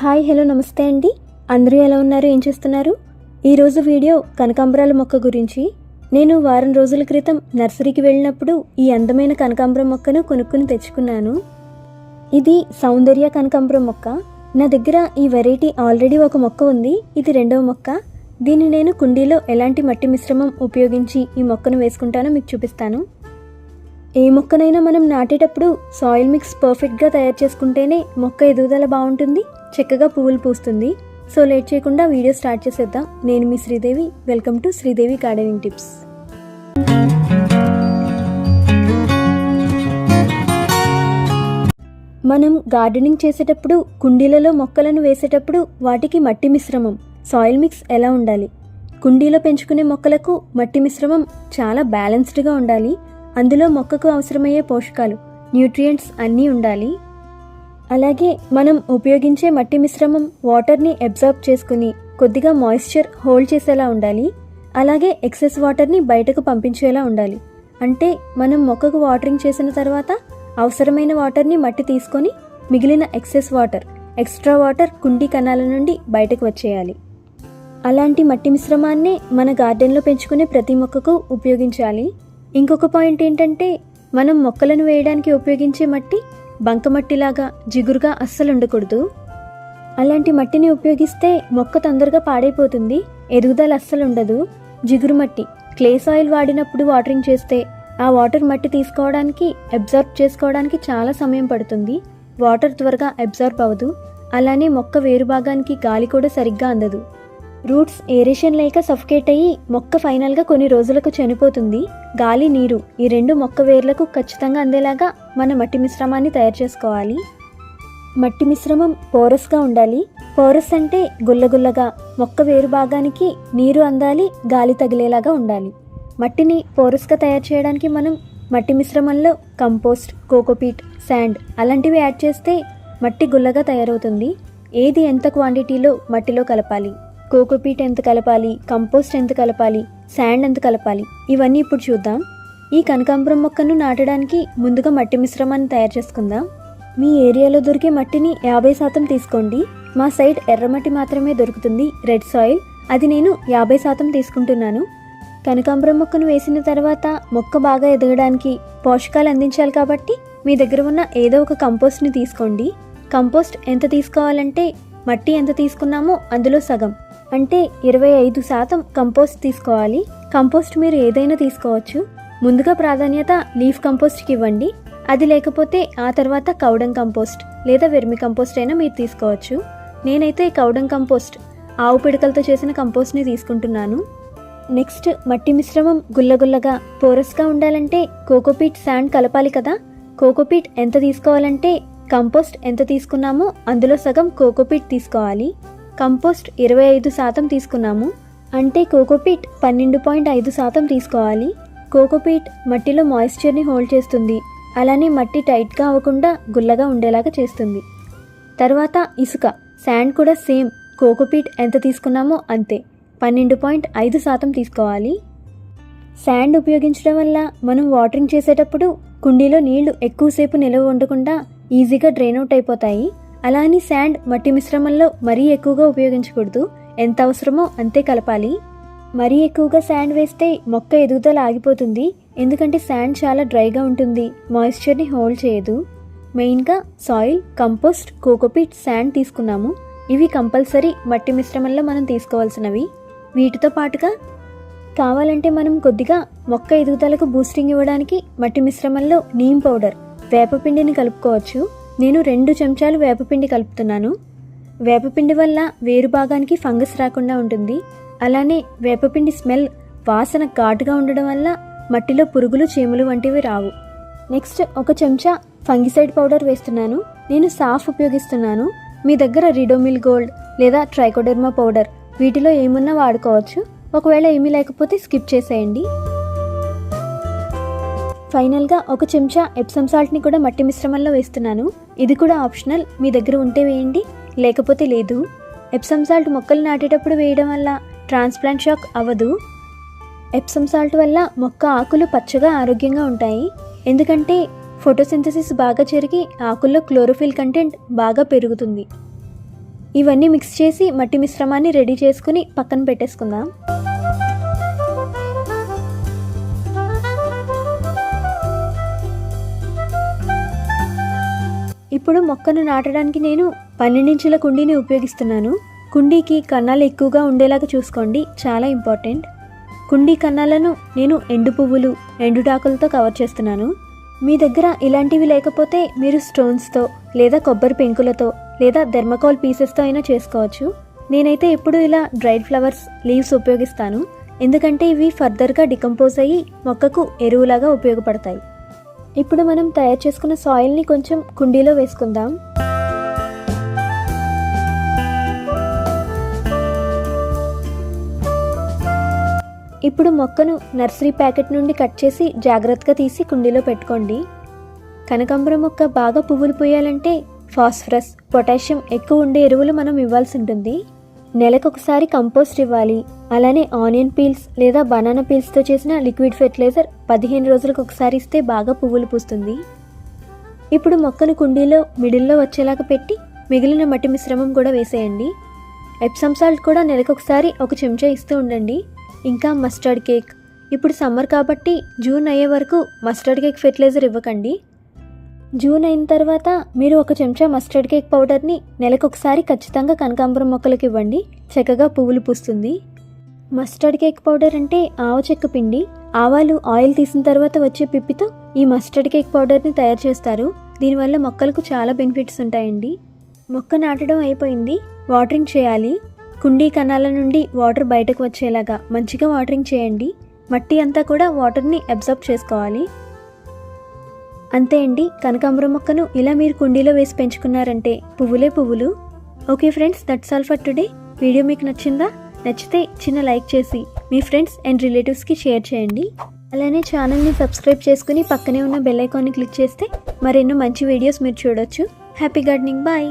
Hi hello నమస్తే అండి. అందరూ ఎలా ఉన్నారు? ఏం చేస్తున్నారు? ఈరోజు వీడియో కనకాంబరాల మొక్క గురించి. నేను వారం రోజుల క్రితం నర్సరీకి వెళ్ళినప్పుడు ఈ అందమైన కనకాంబరం మొక్కను కొనుక్కుని తెచ్చుకున్నాను. ఇది సౌందర్య కనకాంబరం మొక్క. నా దగ్గర ఈ వెరైటీ ఆల్రెడీ ఒక మొక్క ఉంది. ఇది రెండవ మొక్క. దీన్ని నేను కుండీలో ఎలాంటి మట్టి మిశ్రమం ఉపయోగించి ఈ మొక్కను వేసుకుంటానో మీకు చూపిస్తాను. ఏ మొక్కనైనా మనం నాటేటప్పుడు సాయిల్ మిక్స్ పర్ఫెక్ట్గా తయారు చేసుకుంటేనే మొక్క ఎదుగుదల బాగుంటుంది చక్కగా పువ్వులు పూస్తుంది. సో లేట్ చేయకుండా వీడియో స్టార్ట్ చేసేద్దాం. నేను మీ Sridevi. Welcome to Sridevi gardening tips. మనం గార్డెనింగ్ చేసేటప్పుడు కుండీలలో మొక్కలను వేసేటప్పుడు వాటికి మట్టి మిశ్రమం సాయిల్ మిక్స్ ఎలా ఉండాలి? కుండీలో పెంచుకునే మొక్కలకు మట్టి మిశ్రమం చాలా బ్యాలెన్స్డ్గా ఉండాలి. అందులో మొక్కకు అవసరమయ్యే పోషకాలు న్యూట్రియంట్స్ అన్నీ ఉండాలి. అలాగే మనం ఉపయోగించే మట్టి మిశ్రమం వాటర్ని అబ్జార్బ్ చేసుకుని కొద్దిగా మాయిశ్చర్ హోల్డ్ చేసేలా ఉండాలి. అలాగే ఎక్సెస్ వాటర్ని బయటకు పంపించేలా ఉండాలి. అంటే మనం మొక్కకు వాటరింగ్ చేసిన తర్వాత అవసరమైన వాటర్ని మట్టి తీసుకొని మిగిలిన ఎక్సెస్ వాటర్ ఎక్స్ట్రా వాటర్ కుండీ కణాల నుండి బయటకు వచ్చేయాలి. అలాంటి మట్టి మిశ్రమాన్నే మన గార్డెన్లో పెంచుకునే ప్రతి మొక్కకు ఉపయోగించాలి. ఇంకొక పాయింట్ ఏంటంటే మనం మొక్కలను వేయడానికి ఉపయోగించే మట్టి బంకమట్టిలాగా జిగురుగా అస్సలు ఉండకూడదు. అలాంటి మట్టిని ఉపయోగిస్తే మొక్క తొందరగా పాడైపోతుంది ఎదుగుదల అస్సలు ఉండదు. జిగురు మట్టి క్లే సాయిల్ వాడినప్పుడు వాటరింగ్ చేస్తే ఆ వాటర్ మట్టి తీసుకోవడానికి అబ్జార్బ్ చేసుకోవడానికి చాలా సమయం పడుతుంది. వాటర్ త్వరగా అబ్జార్బ్ అవ్వదు. అలానే మొక్క వేరు భాగానికి గాలి కూడా సరిగ్గా అందదు. రూట్స్ ఏరేషన్ లేక సఫకేట్ అయ్యి మొక్క ఫైనల్గా కొన్ని రోజులకు చనిపోతుంది. గాలి నీరు ఈ రెండు మొక్క వేర్లకు ఖచ్చితంగా అందేలాగా మన మట్టి మిశ్రమాన్ని తయారు చేసుకోవాలి. మట్టి మిశ్రమం పోరస్గా ఉండాలి. పోరస్ అంటే గుల్లగుల్లగా మొక్క వేరు భాగానికి నీరు అందాలి గాలి తగిలేలాగా ఉండాలి. మట్టిని పోరస్గా తయారు చేయడానికి మనం మట్టి మిశ్రమంలో కంపోస్ట్ కోకోపీట్ శాండ్ అలాంటివి యాడ్ చేస్తే మట్టి గుల్లగా తయారవుతుంది. ఏది ఎంత క్వాంటిటీలో మట్టిలో కలపాలి? కోకోపీట్ ఎంత కలపాలి కంపోస్ట్ ఎంత కలపాలి శాండ్ ఎంత కలపాలి ఇవన్నీ ఇప్పుడు చూద్దాం. ఈ కనకాంబరం మొక్కను నాటడానికి ముందుగా మట్టి మిశ్రమాన్ని తయారు చేసుకుందాం. మీ ఏరియాలో దొరికే మట్టిని యాభై శాతం తీసుకోండి. మా సైడ్ ఎర్రమట్టి మాత్రమే దొరుకుతుంది రెడ్ సాయిల్. అది నేను యాభై శాతం తీసుకుంటున్నాను. కనకాంబరం మొక్కను వేసిన తర్వాత మొక్క బాగా ఎదగడానికి పోషకాలు అందించాలి కాబట్టి మీ దగ్గర ఉన్న ఏదో ఒక కంపోస్ట్ని తీసుకోండి. కంపోస్ట్ ఎంత తీసుకోవాలంటే మట్టి ఎంత తీసుకున్నామో అందులో సగం. అంటే ఇరవై ఐదు శాతం కంపోస్ట్ తీసుకోవాలి. కంపోస్ట్ మీరు ఏదైనా తీసుకోవచ్చు. ముందుగా ప్రాధాన్యత లీఫ్ కంపోస్ట్కి ఇవ్వండి. అది లేకపోతే ఆ తర్వాత కౌడం కంపోస్ట్ లేదా వెర్మి కంపోస్ట్ అయినా మీరు తీసుకోవచ్చు. నేనైతే కౌడం కంపోస్ట్ ఆవు పిడకలతో చేసిన కంపోస్ట్ని తీసుకుంటున్నాను. నెక్స్ట్ మట్టి మిశ్రమం గుల్లగుల్లగా పోరస్గా ఉండాలంటే కోకోపీట్ శాండ్ కలపాలి కదా. కోకోపీట్ ఎంత తీసుకోవాలంటే కంపోస్ట్ ఎంత తీసుకున్నామో అందులో సగం కోకోపీట్ తీసుకోవాలి. కంపోస్ట్ ఇరవై ఐదు శాతం తీసుకున్నాము. అంటే కోకోపీట్ పన్నెండు పాయింట్ ఐదు శాతం తీసుకోవాలి. కోకోపీట్ మట్టిలో మాయిశ్చర్ని హోల్డ్ చేస్తుంది. అలానే మట్టి టైట్గా అవ్వకుండా గుల్లగా ఉండేలాగా చేస్తుంది. తర్వాత ఇసుక. శాండ్ కూడా సేమ్. కోకోపీట్ ఎంత తీసుకున్నామో అంతే. పన్నెండు పాయింట్ ఐదు శాతం తీసుకోవాలి. శాండ్ ఉపయోగించడం వల్ల మనం వాటరింగ్ చేసేటప్పుడు కుండీలో నీళ్ళు ఎక్కువసేపు నిల్వ ఉండకుండా ఈజీగా డ్రైన్ అవుట్ అయిపోతాయి. అలా అని శాండ్ మట్టి మిశ్రమంలో మరీ ఎక్కువగా ఉపయోగించకూడదు. ఎంత అవసరమో అంతే కలపాలి. మరీ ఎక్కువగా శాండ్ వేస్తే మొక్క ఎదుగుదల ఆగిపోతుంది. ఎందుకంటే శాండ్ చాలా డ్రైగా ఉంటుంది. మాయిశ్చర్ని హోల్డ్ చేయదు. మెయిన్గా సాయిల్ కంపోస్ట్ కోకోపీట్ శాండ్ తీసుకున్నాము. ఇవి కంపల్సరీ మట్టి మిశ్రమంలో మనం తీసుకోవాల్సినవి. వీటితో పాటుగా కావాలంటే మనం కొద్దిగా మొక్క ఎదుగుదలకు బూస్టింగ్ ఇవ్వడానికి మట్టి మిశ్రమంలో నీమ్ పౌడర్ వేపపిండిని కలుపుకోవచ్చు. నేను రెండు చెంచాలు వేపపిండి కలుపుతున్నాను. వేపపిండి వల్ల వేరు భాగానికి ఫంగస్ రాకుండా ఉంటుంది. అలానే వేపపిండి స్మెల్ వాసన ఘాటుగా ఉండడం వల్ల మట్టిలో పురుగులు చీమలు వంటివి రావు. నెక్స్ట్ ఒక చెంచా ఫంగిసైడ్ పౌడర్ వేస్తున్నాను. నేను సాఫ్ ఉపయోగిస్తున్నాను. మీ దగ్గర రిడోమిల్ గోల్డ్ లేదా ట్రైకోడెర్మా పౌడర్ వీటిలో ఏమున్నా వాడుకోవచ్చు. ఒకవేళ ఏమీ లేకపోతే స్కిప్ చేసేయండి. ఫైనల్గా ఒక చెంచా ఎప్సమ్ సాల్ట్ని కూడా మట్టి మిశ్రమంలో వేస్తున్నాను. ఇది కూడా ఆప్షనల్. మీ దగ్గర ఉంటే వేయండి. లేకపోతే లేదు. ఎప్సమ్ సాల్ట్ మొక్కలు నాటేటప్పుడు వేయడం వల్ల ట్రాన్స్ప్లాంట్ షాక్ అవ్వదు. ఎప్సమ్ సాల్ట్ వల్ల మొక్క ఆకులు పచ్చగా ఆరోగ్యంగా ఉంటాయి. ఎందుకంటే ఫోటోసింథసిస్ బాగా జరిగి ఆకుల్లో క్లోరోఫిల్ కంటెంట్ బాగా పెరుగుతుంది. ఇవన్నీ మిక్స్ చేసి మట్టి మిశ్రమాన్ని రెడీ చేసుకుని పక్కన పెట్టేసుకుందాం. ఇప్పుడు మొక్కను నాటడానికి నేను పన్నెండించుల కుండీని ఉపయోగిస్తున్నాను. కుండీకి కన్నాలు ఎక్కువగా ఉండేలాగా చూసుకోండి. చాలా ఇంపార్టెంట్. కుండీ కన్నాలను నేను ఎండు పువ్వులు ఎండుటాకులతో కవర్ చేస్తున్నాను. మీ దగ్గర ఇలాంటివి లేకపోతే మీరు స్టోన్స్తో లేదా కొబ్బరి పెంకులతో లేదా థెర్మకోల్ పీసెస్తో అయినా చేసుకోవచ్చు. నేనైతే ఎప్పుడు ఇలా డ్రైడ్ ఫ్లవర్స్ లీవ్స్ ఉపయోగిస్తాను. ఎందుకంటే ఇవి ఫర్దర్గా డికంపోజ్ అయ్యి మొక్కకు ఎరువులాగా ఉపయోగపడతాయి. ఇప్పుడు మనం తయారు చేసుకున్న సాయిల్ని కొంచెం కుండీలో వేసుకుందాం. ఇప్పుడు మొక్కను నర్సరీ ప్యాకెట్ నుండి కట్ చేసి జాగ్రత్తగా తీసి కుండీలో పెట్టుకోండి. కనకాంబరం మొక్క బాగా పువ్వులు పోయాలంటే ఫాస్ఫరస్ పొటాషియం ఎక్కువ ఉండే ఎరువులు మనం ఇవ్వాల్సి ఉంటుంది. నెలకొకసారి కంపోస్ట్ ఇవ్వాలి. అలానే ఆనియన్ పీల్స్ లేదా బనానా పీల్స్తో చేసిన లిక్విడ్ ఫెర్టిలైజర్ పదిహేను రోజులకు ఒకసారి ఇస్తే బాగా పువ్వులు పూస్తుంది. ఇప్పుడు మొక్కను కుండీలో మిడిల్లో వచ్చేలాగా పెట్టి మిగిలిన మట్టి మిశ్రమం కూడా వేసేయండి. ఎప్సమ్ సాల్ట్ కూడా నెలకొకసారి ఒక చెంచా ఇస్తూ ఉండండి. ఇంకా మస్టర్డ్ కేక్ ఇప్పుడు సమ్మర్ కాబట్టి జూన్ అయ్యే వరకు మస్టర్డ్ కేక్ ఫెర్టిలైజర్ ఇవ్వకండి. జూన్ అయిన తర్వాత మీరు ఒక చెంచా మస్టర్డ్ కేక్ పౌడర్ని నెలకొకసారి ఖచ్చితంగా కనకాంబరం మొక్కలకు ఇవ్వండి. చక్కగా పువ్వులు పూస్తుంది. మస్టర్డ్ కేక్ పౌడర్ అంటే ఆవ చెక్క పిండి. ఆవాలు ఆయిల్ తీసిన తర్వాత వచ్చే పిప్పితో ఈ మస్టర్డ్ కేక్ పౌడర్ని తయారు చేస్తారు. దీనివల్ల మొక్కలకు చాలా బెనిఫిట్స్ ఉంటాయండి. మొక్క నాటడం అయిపోయింది. వాటరింగ్ చేయాలి. కుండీ కణాల నుండి వాటర్ బయటకు వచ్చేలాగా మంచిగా వాటరింగ్ చేయండి. మట్టి అంతా కూడా వాటర్ని అబ్జర్బ్ చేసుకోవాలి. అంతే అండి. కనకాంబరం మొక్కను ఇలా మీరు కుండీలో వేసి పెంచుకున్నారంటే పువ్వులే పువ్వులు. Okay friends that's all for today video మీకు నచ్చిందా? నచ్చితే చిన్న లైక్ చేసి మీ ఫ్రెండ్స్ అండ్ రిలేటివ్స్కి షేర్ చేయండి. అలానే ఛానల్ని సబ్స్క్రైబ్ చేసుకుని పక్కనే ఉన్న బెల్ ఐకాన్ని క్లిక్ చేస్తే మరెన్నో మంచి వీడియోస్ మీరు చూడొచ్చు. Happy gardening. బాయ్.